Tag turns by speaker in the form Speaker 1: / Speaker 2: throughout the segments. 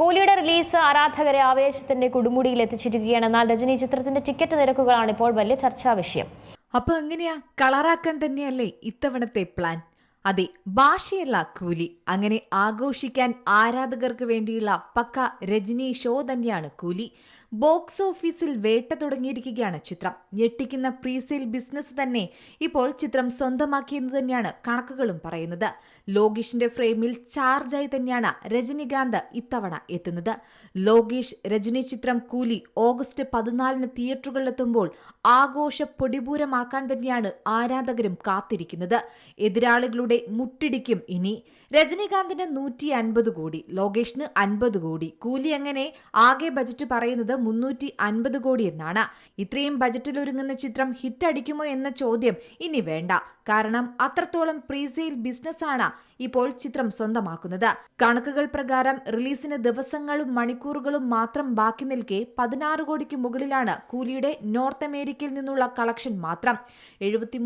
Speaker 1: കൂലിയുടെ release ആരാധകരെ ആവേശത്തിന്റെ കൊടുമുടിയിൽ എത്തിച്ചിരിക്കുകയാണ്. എന്നാൽ രജനി ചിത്രത്തിന്റെ ടിക്കറ്റ് നിരക്കുകളാണ് ഇപ്പോൾ വലിയ ചർച്ചാ വിഷയം.
Speaker 2: അപ്പൊ എങ്ങനെയാ? കളറാക്കാൻ തന്നെയല്ലേ ഇത്തവണത്തെ പ്ലാൻ? അതെ ഭാഷയല്ല കൂലി. അങ്ങനെ ആഘോഷിക്കാൻ ആരാധകർക്ക് വേണ്ടിയുള്ള പക്ക രജനി ഷോ തന്നെയാണ് കൂലി. ബോക്സ് ഓഫീസിൽ വേട്ട തുടങ്ങിയിരിക്കുകയാണ് ചിത്രം. ഞെട്ടിക്കുന്ന പ്രീസെയിൽ ബിസിനസ് തന്നെ ഇപ്പോൾ ചിത്രം സ്വന്തമാക്കിയെന്ന് തന്നെയാണ് കണക്കുകളും പറയുന്നത്. ലോകേഷിന്റെ ഫ്രെയിമിൽ ചാർജായി തന്നെയാണ് രജനികാന്ത് ഇത്തവണ എത്തുന്നത്. ലോകേഷ് രജനി ചിത്രം കൂലി ഓഗസ്റ്റ് പതിനാലിന് തിയേറ്ററുകളിലെത്തുമ്പോൾ ആഘോഷ പൊടിപൂരമാക്കാൻ തന്നെയാണ് ആരാധകരും കാത്തിരിക്കുന്നത്. എതിരാളികളുടെ മുട്ടിടിക്കും ഇനി. രജനീകാന്തിന് നൂറ്റി അൻപത് കോടി ലോകേഷിന് അൻപത് കോടി. കൂലി അങ്ങനെ ആകെ ബജറ്റ് പറയുന്നത് മുന്നൂറ്റി അൻപത് കോടി എന്നാണ്. ഇത്രയും ബജറ്റിൽ ഒരുങ്ങുന്ന ചിത്രം ഹിറ്റ് അടിക്കുമോ എന്ന ചോദ്യം ഇനി വേണ്ട. കാരണം അത്രത്തോളം പ്രീസെയിൽ ബിസിനസ്സാണ് ഇപ്പോൾ ചിത്രം സ്വന്തമാക്കുന്നത്. കണക്കുകൾ പ്രകാരം റിലീസിന് ദിവസങ്ങളും മണിക്കൂറുകളും മാത്രം ബാക്കി നിൽക്കെ പതിനാറ് കോടിക്ക് മുകളിലാണ് കൂലിയുടെ നോർത്ത് അമേരിക്കയിൽ നിന്നുള്ള കളക്ഷൻ മാത്രം. എഴുപത്തി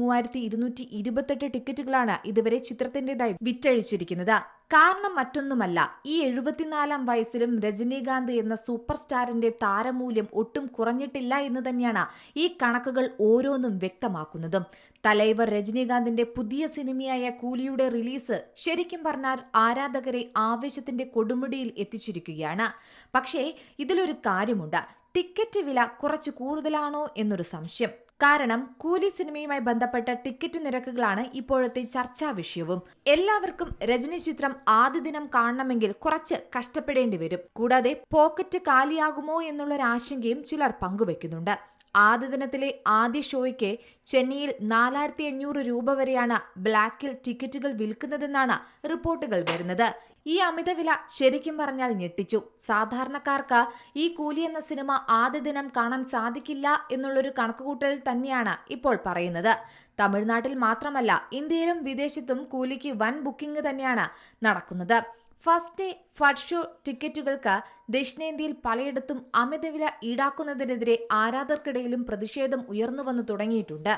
Speaker 2: ടിക്കറ്റുകളാണ് ഇതുവരെ ചിത്രത്തിന്റേതായി വിറ്റഴിച്ചിരിക്കുന്നത്. കാരണം മറ്റൊന്നുമല്ല ഈ എഴുപത്തിനാലാം വയസ്സിലും രജനീകാന്ത് എന്ന സൂപ്പർ സ്റ്റാറിന്റെ താരമൂല്യം ഒട്ടും കുറഞ്ഞിട്ടില്ല എന്ന് തന്നെയാണ് ഈ കണക്കുകൾ ഓരോന്നും വ്യക്തമാക്കുന്നതും. തലൈവർ രജനീകാന്തിന്റെ പുതിയ സിനിമയായ കൂലിയുടെ റിലീസ് ശരിക്കും പറഞ്ഞാൽ ആരാധകരെ ആവേശത്തിന്റെ കൊടുമുടിയിൽ എത്തിച്ചിരിക്കുകയാണ്. പക്ഷേ ഇതിലൊരു കാര്യമുണ്ട്. ടിക്കറ്റ് വില കുറച്ച് കൂടുതലാണോ എന്നൊരു സംശയം. കാരണം കൂലി സിനിമയുമായി ബന്ധപ്പെട്ട ടിക്കറ്റ് നിരക്കുകളാണ് ഇപ്പോഴത്തെ ചർച്ചാ വിഷയവും. എല്ലാവർക്കും രജനി ചിത്രം ആദ്യ ദിനം കാണണമെങ്കിൽ കുറച്ച് കഷ്ടപ്പെടേണ്ടി വരും. കൂടാതെ പോക്കറ്റ് കാലിയാകുമോ എന്നുള്ളൊരാശങ്കയും ചിലർ പങ്കുവെക്കുന്നുണ്ട്. ആദ്യ ദിനത്തിലെ ആദ്യ ഷോയ്ക്ക് ചെന്നൈയിൽ നാലായിരത്തി അഞ്ഞൂറ് രൂപ വരെയാണ് ബ്ലാക്കിൽ ടിക്കറ്റുകൾ വിൽക്കുന്നതെന്നാണ് റിപ്പോർട്ടുകൾ വരുന്നത്. ഈ അമിതവില ശരിക്കും പറഞ്ഞാൽ ഞെട്ടിച്ചു. സാധാരണക്കാർക്ക് ഈ കൂലി എന്ന സിനിമ ആദ്യ ദിനം കാണാൻ സാധിക്കില്ല എന്നുള്ളൊരു കണക്കുകൂട്ടൽ തന്നെയാണ് ഇപ്പോൾ പറയുന്നത്. തമിഴ്നാട്ടിൽ മാത്രമല്ല ഇന്ത്യയിലും വിദേശത്തും കൂലിക്ക് വൻ ബുക്കിംഗ് തന്നെയാണ് നടക്കുന്നത്. ഫസ്റ്റ് ഡേ ഫഡ് ഷോ ടിക്കറ്റുകൾക്ക് ദക്ഷിണേന്ത്യയിൽ പലയിടത്തും അമിതവില ഈടാക്കുന്നതിനെതിരെ ആരാധകർക്കിടയിലും പ്രതിഷേധം ഉയർന്നു വന്നു തുടങ്ങിയിട്ടുണ്ട്.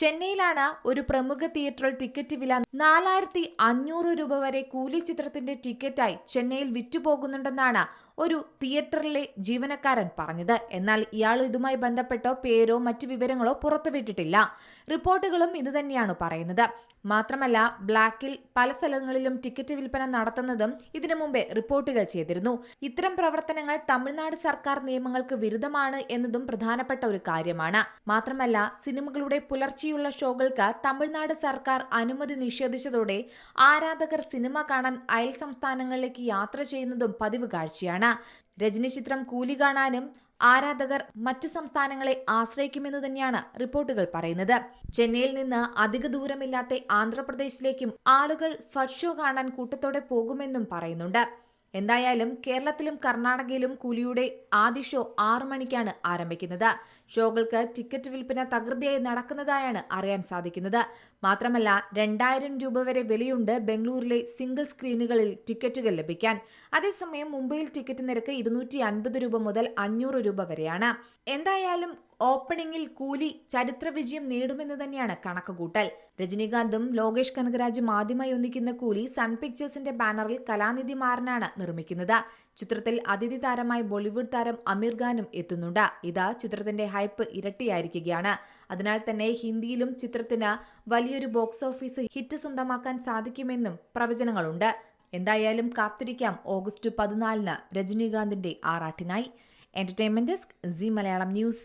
Speaker 2: ചെന്നൈയിലാണ് ഒരു പ്രമുഖ തിയേറ്ററിൽ ടിക്കറ്റ് വില നാലായിരത്തി അഞ്ഞൂറ് രൂപ വരെ കൂലി ചിത്രത്തിന്റെ ടിക്കറ്റായി ചെന്നൈയിൽ വിറ്റുപോകുന്നുണ്ടെന്നാണ് ഒരു തിയേറ്ററിലെ ജീവനക്കാരൻ പറഞ്ഞത്. എന്നാൽ ഇയാൾ ഇതുമായി ബന്ധപ്പെട്ടോ പേരോ മറ്റു വിവരങ്ങളോ പുറത്തുവിട്ടിട്ടില്ല. റിപ്പോർട്ടുകളും ഇതുതന്നെയാണ് പറയുന്നത്. മാത്രമല്ല ബ്ലാക്കിൽ പല സ്ഥലങ്ങളിലും ടിക്കറ്റ് വിൽപ്പന നടത്തുന്നതും ഇതിനു മുമ്പേ റിപ്പോർട്ടുകൾ ചെയ്തിരുന്നു. ഇത്തരം പ്രവർത്തനങ്ങൾ തമിഴ്നാട് സർക്കാർ നിയമങ്ങൾക്ക് വിരുദ്ധമാണ് എന്നതും പ്രധാനപ്പെട്ട ഒരു കാര്യമാണ്. മാത്രമല്ല സിനിമകളുടെ പുലർച്ചെയുള്ള ഷോകൾക്ക് തമിഴ്നാട് സർക്കാർ അനുമതി നിഷേധിച്ചതോടെ ആരാധകർ സിനിമ കാണാൻ അയൽ സംസ്ഥാനങ്ങളിലേക്ക് യാത്ര ചെയ്യുന്നതും പതിവ് കാഴ്ചയാണ്. രജനി ചിത്രം കൂലി കാണാനും ആരാധകർ മറ്റ് സംസ്ഥാനങ്ങളെ ആശ്രയിക്കുമെന്ന് തന്നെയാണ് റിപ്പോർട്ടുകൾ പറയുന്നത്. ചെന്നൈയിൽ നിന്ന് അധിക ദൂരമില്ലാത്ത ആന്ധ്രാപ്രദേശിലേക്കും ആളുകൾ ഫർഷോ കാണാൻ കൂട്ടത്തോടെ പോകുമെന്നും പറയുന്നുണ്ട്. എന്തായാലും കേരളത്തിലും കർണാടകയിലും കുലിയുടെ ആദ്യ ഷോ ആറു മണിക്കാണ് ആരംഭിക്കുന്നത്. ഷോകൾക്ക് ടിക്കറ്റ് വിൽപ്പന തകൃതിയായി നടക്കുന്നതായാണ് അറിയാൻ സാധിക്കുന്നത്. മാത്രമല്ല രണ്ടായിരം രൂപ വരെ വിലയുണ്ട് ബംഗളൂരിലെ സിംഗിൾ സ്ക്രീനുകളിൽ ടിക്കറ്റുകൾ ലഭിക്കാൻ. അതേസമയം മുംബൈയിൽ ടിക്കറ്റ് നിരക്ക് ഇരുന്നൂറ്റി അൻപത് രൂപ മുതൽ അഞ്ഞൂറ് രൂപ വരെയാണ്. എന്തായാലും ഓപ്പണിംഗിൽ കൂലി ചരിത്ര വിജയം നേടുമെന്ന് തന്നെയാണ് കണക്കുകൂട്ടൽ. രജനീകാന്തും ലോകേഷ് കനകരാജും ആദ്യമായി ഒന്നിക്കുന്ന കൂലി സൺ പിക്ചേഴ്സിന്റെ ബാനറിൽ കലാനിധി മാറനാണ് നിർമ്മിക്കുന്നത്. ചിത്രത്തിൽ അതിഥി താരമായി ബോളിവുഡ് താരം അമീർ ഖാനും എത്തുന്നുണ്ട്. ഇതാ ചിത്രത്തിന്റെ ഹൈപ്പ് ഇരട്ടിയായിരിക്കുകയാണ്. അതിനാൽ തന്നെ ഹിന്ദിയിലും ചിത്രത്തിന് വലിയൊരു ബോക്സ് ഓഫീസ് ഹിറ്റ് സ്വന്തമാക്കാൻ സാധിക്കുമെന്നും പ്രവചനങ്ങളുണ്ട്. എന്തായാലും കാത്തിരിക്കാം ഓഗസ്റ്റ് പതിനാലിന് രജനീകാന്തിന്റെ ആറാട്ടിനായി. Entertainment desk Zee Malayalam news